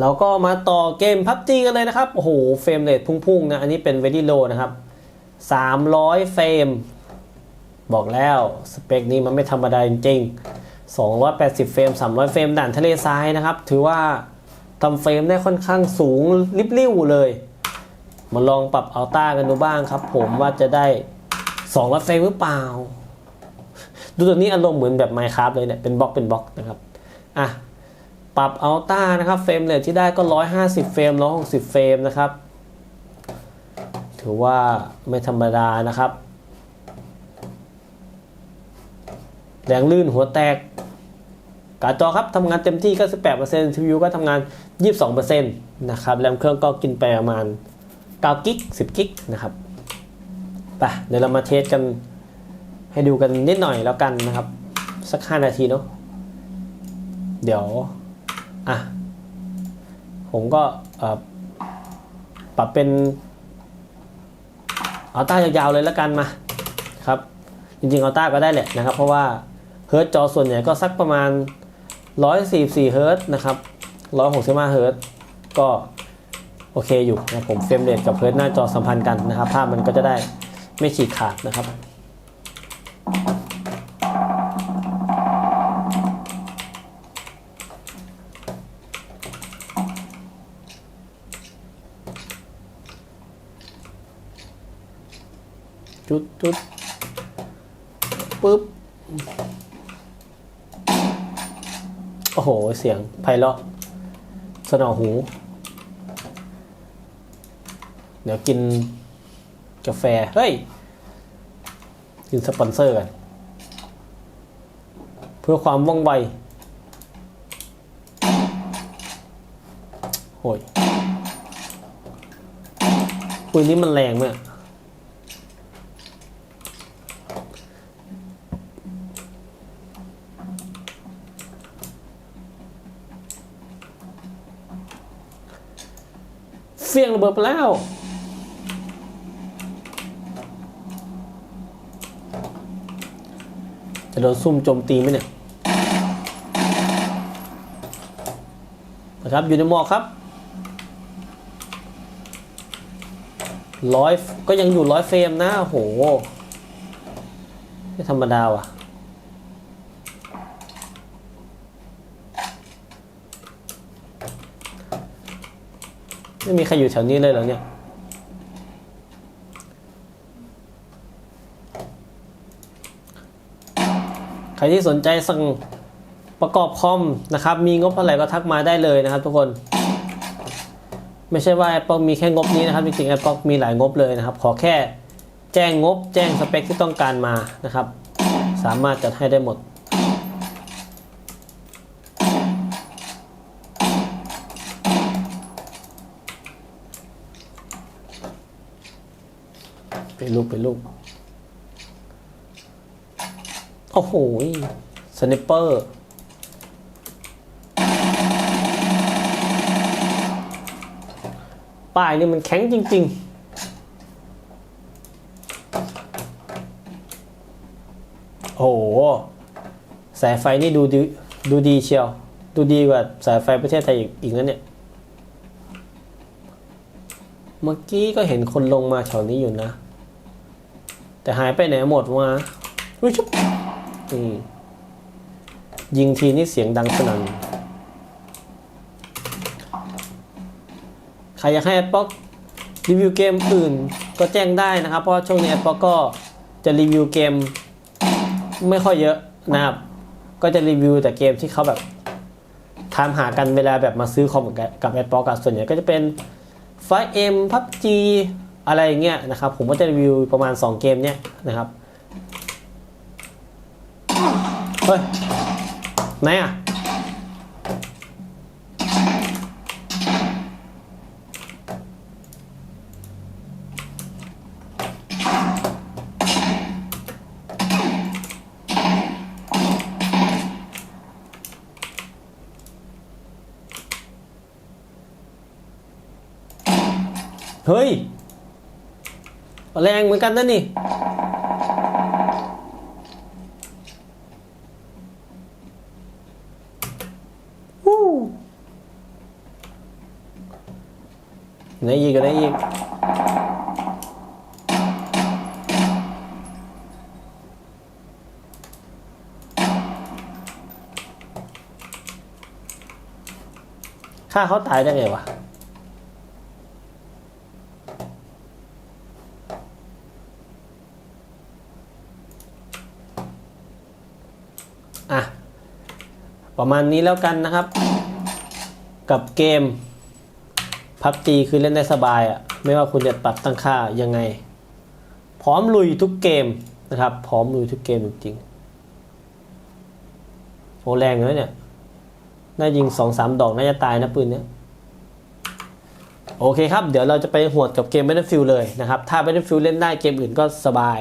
เราก็มาต่อเกมพับจีกันเลยนะครับ โอ้โห เฟรมเรทพุ่งๆนะ อันนี้เป็นเวดี้โลนะครับ 300 เฟรม บอกแล้ว สเปคนี้มันไม่ธรรมดาจริงๆ 280 เฟรม 300 เฟรมด่านทะเลทรายนะครับ ถือว่าทำเฟรมได้ค่อนข้างสูงริบลิ่วเลย มาลองปรับอัลต้ากันดูบ้างครับผมว่าจะได้ 200 เฟรมหรือเปล่า ดูตัวนี้อารมณ์เหมือนแบบ Minecraft เลยเนี่ย เป็นบล็อกเป็นบล็อกนะครับ อะ ปรับอัลต้านะครับเฟรมเรทที่ได้ก็ 150 เฟรม 160 เฟรมนะครับ ถือว่าไม่ธรรมดานะครับ แรงลื่นหัวแตก การจอครับทำงานเต็มที่ 98% CPU ก็ทำงาน 22%นะครับ แรมเครื่องก็กินไปประมาณ9กิก10กิกนะครับไปเดี๋ยวเรามาเทสกันให้ดูกันนิดหน่อยแล้วกันนะครับ สัก 5 นาทีเนาะเดี๋ยว อะผมก็ปรับเป็นอัลต้ายาวๆเลยแล้วกันมาครับ จริงๆอัลต้าก็ได้แหละนะครับ เพราะว่าเฮิร์ตจอส่วนใหญ่ก็สักประมาณ 144เฮิร์ตนะครับ165เฮิร์ตก็โอเคอยู่นะผมเฟรมเรทกับเฮิร์ตหน้าจอสัมพันธ์กันนะครับ ภาพมันก็จะได้ไม่ฉีกขาดนะครับ จุดจุดปึ๊บ โอ้โห เสียงไพเราะ สนอหู เดี๋ยวกินกาแฟ เฮ้ย กินสปอนเซอร์กัน เพื่อความว่องไวโอ้ยปืนนี้มันแรงมาก เฟียงระเบิดไปแล้ว จะโดนซุ่มโจมตีไหมเนี่ยนะครับอยู่ในหมอกครับร้อยก็ยังอยู่ร้อยเฟรมนะโอ้โหไม่ธรรมดาว่ะ ไม่มีใครอยู่แถวนี้เลยเหรอเนี่ยใครที่สนใจสั่งประกอบคอมนะครับ มีงบเท่าไหร่ก็ทักมาได้เลยนะครับทุกคน ไม่ใช่ว่า Apple มีแค่งบนี้นะครับจริงๆ Apple มีหลายงบเลยนะครับ ขอแค่แจ้งงบแจ้งสเปคที่ต้องการมานะครับ สามารถจัดให้ได้หมด เป็นลูกเป็นลูกโอ้โหสไนเปอร์ป้ายนี่มันแข็งจริง ๆโอ้โหสายไฟนี่ดูดีดูดีเชียว ดูดีกว่าสายไฟประเทศไทยอีกอีกนะเนี่ย เมื่อกี้ก็เห็นคนลงมาแถวนี้อยู่นะ แต่หายไปไหนหมดวะอุ้ยชุบอืมยิงทีนี่เสียงดังสนั่นใครอยากให้แอปป๊อกรีวิวเกมอื่นก็แจ้งได้นะครับ เพราะช่วงนี้แอปป๊อกก็จะรีวิวเกมไม่ค่อยเยอะนะครับ ก็จะรีวิวแต่เกมที่เขาแบบถามหากันเวลาแบบมาซื้อคอมกับแอปป๊อกส่วนใหญ่ก็จะเป็นไฟเอ็มพับจี อะไรอย่างเงี้ยนะครับ ผมก็จะรีวิวประมาณ 2 เกมเนี้ยนะครับ เฮ้ย ไหนอะ เฮ้ย แรงเหมือนกันนะนี่ ไหนอีกอยู่ไหนอีกฆ่าเขาตายได้ไงวะ ประมาณนี้แล้วกันนะครับ กับเกมพับจีคือเล่นได้สบายอะ่ะไม่ว่าคุณจะปรับตั้งค่ายังไง พร้อมลุยทุกเกมนะครับ พร้อมลุยทุกเกมจริงๆโอแรงเลยเนี่ยน่ายิงสองสามดอกน่าจะตายนะปืนเนี้ยโอเคครับ เดี๋ยวเราจะไปหวดกับเกม Battlefield เลยนะครับ ถ้า Battlefield เล่นได้เกมอื่นก็สบาย